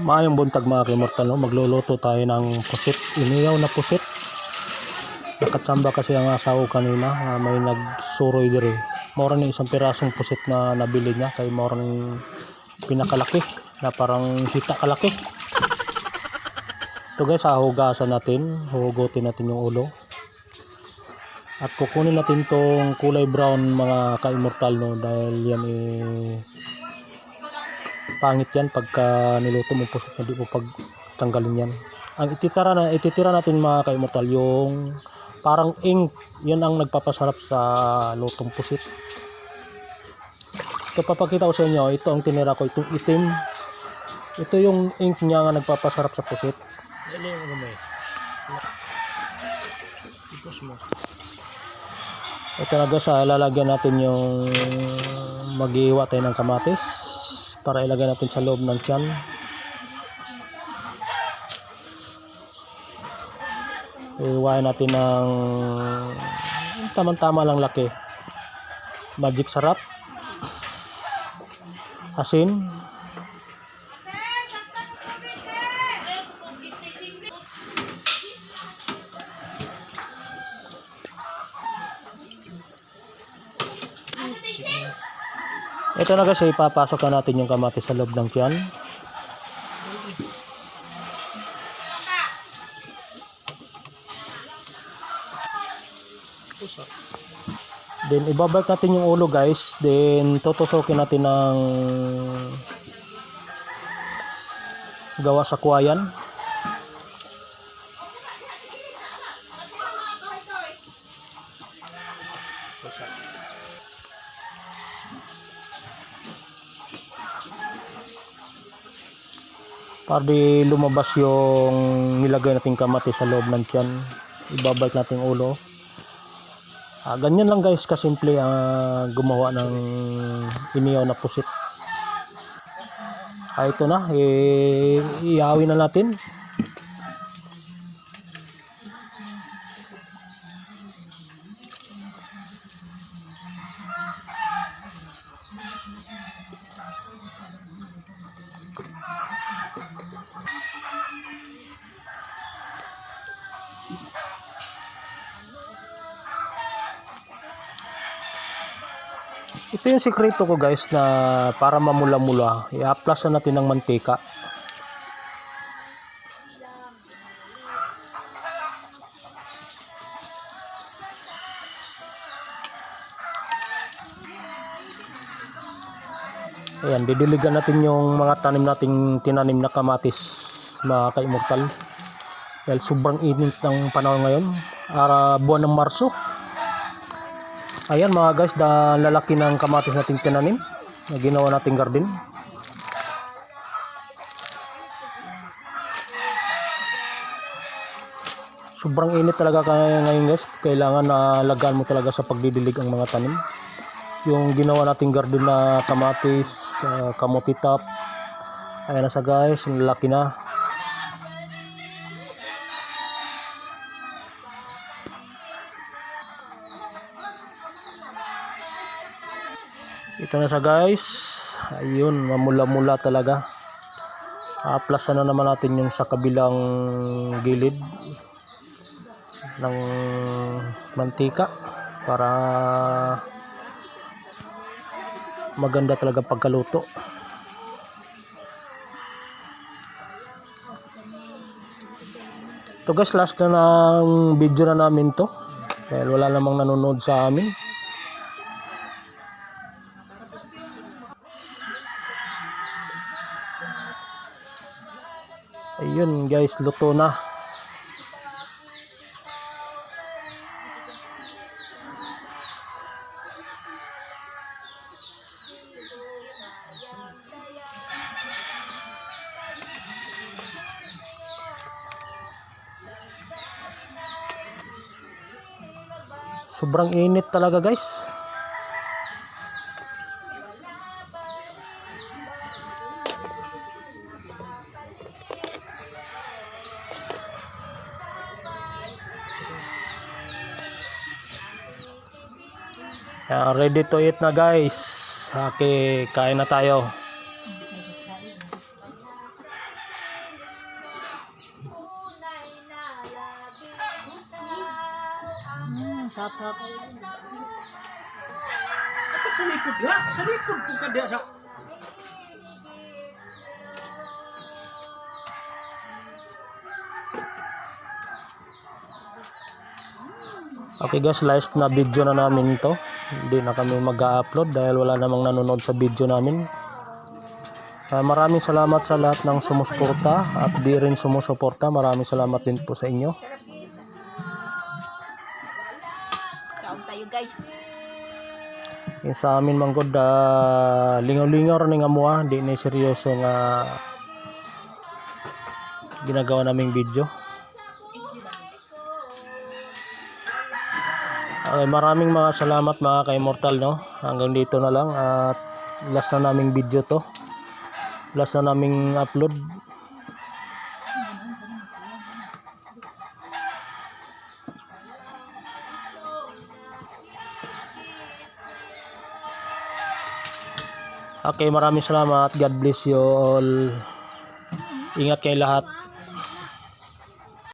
Maayong buntag mga kimortal, no? magluluto tayo ng pusit, iniyaw na pusit. Nakatsamba kasi ang asawa kanina, ah, may nagsuroy dire. Mora ni isang pirasong pusit na nabili niya, kay mora ng pinakalaki, na parang hita kalaki. Ito guys, hahugasan natin, hugutin natin yung ulo. At kukunin natin tong kulay brown mga ka-immortal no dahil yan eh pangit yan pagka niluto mo pusit hindi mo pag tanggalin yan. Ang ititira na ititira natin mga ka-immortal yung parang ink. Yan ang nagpapasarap sa lutong pusit. Ito papakita ko sa inyo ito ang tinira ko itong itim. Ito yung ink niya nga nagpapasarap sa pusit. Ito na guys ah, lalagyan natin yung maghiwa tayo ng kamatis para ilagay natin sa loob ng tiyan. Iwain natin ng tamang-tama lang laki. Magic sarap. Asin ito na guys ipapasok na natin yung kamatis sa loob ng tiyan Then ibabalik natin yung ulo guys. Then tutusokin natin ng gawa sa kuwayan. Para di lumabas yung nilagay nating kamatis sa loob ng tiyan. Ibabalik natin yung ulo. Ah, ganyan lang guys kasimple ang gumawa ng iniyaw na pusit. Ah, ito na, eh, iawin na natin. Ito yung sikreto ko guys na para mamula-mula, i-aplasan natin ng mantika. Ayan, didiligan natin yung mga tanim nating tinanim na kamatis, mga ka-immortal. Dahil sobrang init ng panahon ngayon, ara buwan ng Marso. Ayan mga guys, da lalaki ng kamatis nating tinanim na ginawa nating garden. Sobrang init talaga kaya ngayon guys. Kailangan na lagaan mo talaga sa pagdidilig ang mga tanim. Yung ginawa nating garden na kamatis, uh, kamuti top. Ayan na sa guys, lalaki na. Ito na siya guys. Ayun, mamula-mula talaga. Aplasan na naman natin yung sa kabilang gilid ng mantika para maganda talaga pagkaluto. Ito guys, last na ng video na namin to. Dahil wala namang nanonood sa amin. Ayun guys, luto na. Sobrang init talaga guys. Uh, ready to eat na guys. Okay, kain na tayo. Mm, sapap. Dapat sa likod ya, sa likod po sa... Okay guys, last na video na namin to. Hindi na kami mag-upload dahil wala namang nanonood sa video namin. Ah, maraming salamat sa lahat ng sumusuporta at di rin sumusuporta. Maraming salamat din po sa inyo. Kaon tayo guys. Yung sa amin man gud ah, lingaw-lingaw rin nga mua, di na seryoso nga ginagawa naming video. Okay, maraming mga salamat mga ka-immortal no. Hanggang dito na lang at last na naming video to. Last na naming upload. Okay, maraming salamat. God bless you all. Ingat kayo lahat.